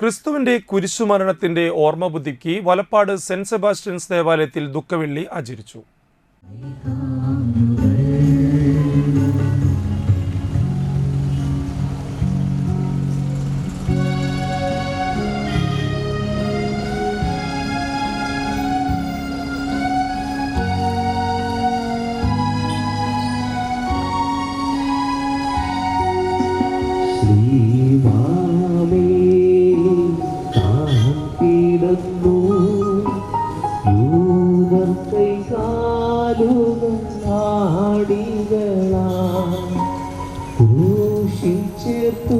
ക്രിസ്തുവിന്റെ കുരിശുമരണത്തിന്റെ ഓർമ്മ പുതുക്കി വലപ്പാട് സെന്റ് സെബാസ്റ്റ്യൻസ് ദേവാലയത്തിൽ ദുഃഖവെള്ളി ആചരിച്ചു. ക്രൂശിച്ചേർത്തു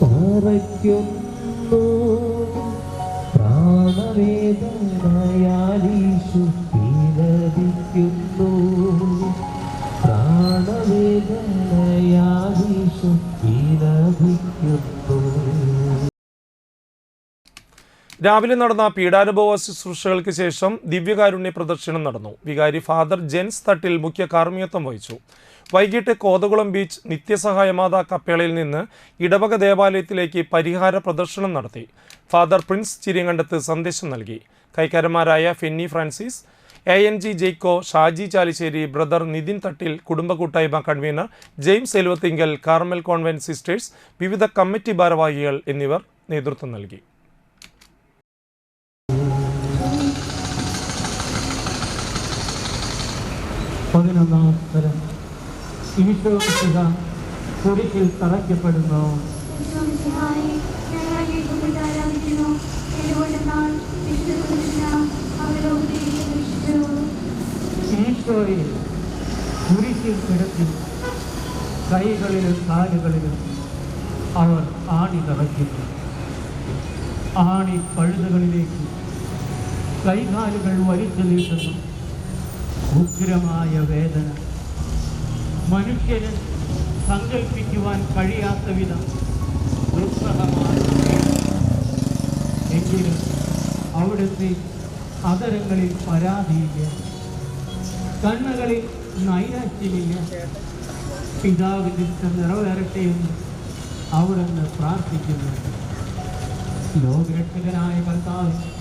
തറയ്ക്കുന്നു പ്രാണവേദനയാലീശു പീഡപിക്കുന്നു പ്രാണവേദനയാലീശു പീഡപിക്കുന്നു രാവിലെ നടന്ന പീഡാനുഭവ ശുശ്രൂഷകൾക്ക് ശേഷം ദിവ്യകാരുണ്യ പ്രദർശനം നടന്നു. വികാരി ഫാദർ ജെൻസ് തട്ടിൽ മുഖ്യ കാർമ്മികത്വം വഹിച്ചു. വൈകിട്ട് കോതകുളം ബീച്ച് നിത്യസഹായമാത കപ്പേളയിൽ നിന്ന് ഇടവക ദേവാലയത്തിലേക്ക് പരിഹാര പ്രദർശനം നടത്തി. ഫാദർ പ്രിൻസ് ചിരിയങ്കണ്ടത്ത് സന്ദേശം നൽകി. കൈക്കാരന്മാരായ Fenny Francis A N G Jaicko Shaji Chalissery brother Nithin Thattil കുടുംബ കൂട്ടായ്മ convener James Eluvathingal Carmel convent sisters വിവിധ കമ്മിറ്റി ഭാരവാഹികൾ എന്നിവർ നേതൃത്വം നൽകി. പതിനൊന്നാം തരം. ഈശോ മിശിഹ കുരിശിൽ തറയ്ക്കപ്പെടുന്നു. ഈശോയെ കുരിശിൽ കിടത്തി കൈകളിലും കാലുകളിലും അവർ ആണി തറയ്ക്കുന്നു ആണി പഴുതുകളിലേക്ക് കൈകാലുകൾ വലിച്ചു നീട്ടുന്നു ഉഗ്രമായ വേദന. മനുഷ്യന് സങ്കല്പിക്കുവാൻ കഴിയാത്ത വിധം എങ്കിലും അവിടുത്തെ അതരങ്ങളിൽ പരാതിയില്ല കണ്ണുകളിൽ നൈരാശ്യമില്ല. പിതാവിന്റെ ഇഷ്ടം നിറവേറട്ടെ എന്ന് അവിടുന്ന് പ്രാർത്ഥിക്കുന്നു. ലോകരക്ഷകനായ കർത്താവ്